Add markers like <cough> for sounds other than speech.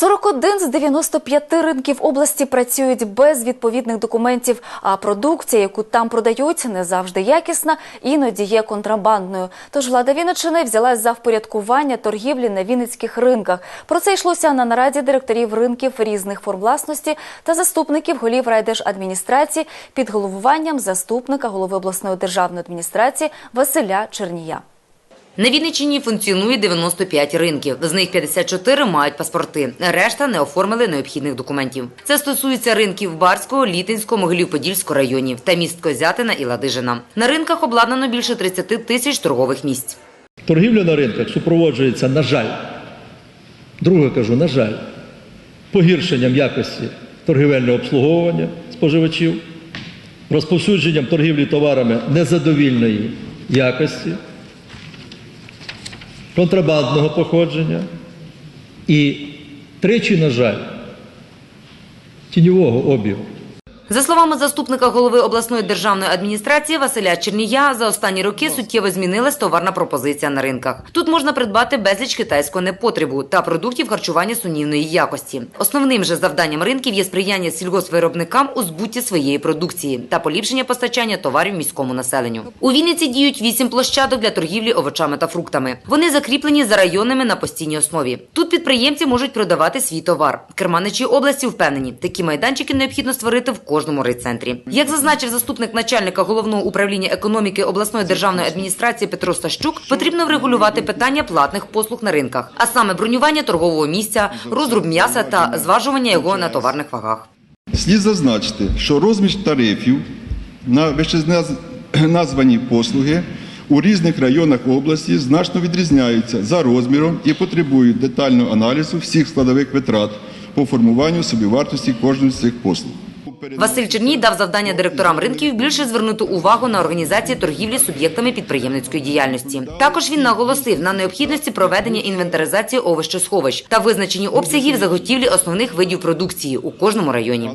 41 з 95 ринків області працюють без відповідних документів, а продукція, яку там продають, не завжди якісна, іноді є контрабандною. Тож влада Вінниччини взялась за впорядкування торгівлі на вінницьких ринках. Про це йшлося на нараді директорів ринків різних форм власності та заступників голів райдержадміністрації під головуванням заступника голови обласної державної адміністрації Василя Чернія. На Вінниччині функціонує 95 ринків. З них 54 мають паспорти. Решта не оформили необхідних документів. Це стосується ринків Барського, Літинського, Могилів-Подільського районів та міст Козятина і Ладижина. На ринках обладнано більше 30 тисяч торгових місць. Торгівля на ринках супроводжується, на жаль, друге кажу, на жаль, погіршенням якості торгівельного обслуговування споживачів, розповсюдженням торгівлі товарами незадовільної якості, контрабандного походження і тричі, на жаль, тіньового обігу. За словами заступника голови обласної державної адміністрації Василя Чернія, за останні роки суттєво змінилась товарна пропозиція на ринках. Тут можна придбати безліч китайського непотребу та продуктів харчування сумнівної якості. Основним же завданням ринків є сприяння сільгоспвиробникам у збутті своєї продукції та поліпшення постачання товарів міському населенню. У Вінниці діють вісім площадок для торгівлі овочами та фруктами. Вони закріплені за районами на постійній основі. Тут підприємці можуть продавати свій товар. Керманичі області впевнені, такі майданчики необхідно створити в кожному райцентрі. Як зазначив заступник начальника головного управління економіки обласної державної адміністрації Петро Стащук, потрібно врегулювати питання платних послуг на ринках, а саме бронювання торгового місця, розруб м'яса та зважування його на товарних вагах. Слід зазначити, що розмір тарифів на вищеназвані <clears throat> послуги у різних районах області значно відрізняються за розміром і потребують детального аналізу всіх складових витрат по формуванню собівартості кожної з цих послуг. Василь Черній дав завдання директорам ринків більше звернути увагу на організації торгівлі суб'єктами підприємницької діяльності. Також він наголосив на необхідності проведення інвентаризації овощосховищ та визначення обсягів заготівлі основних видів продукції у кожному районі.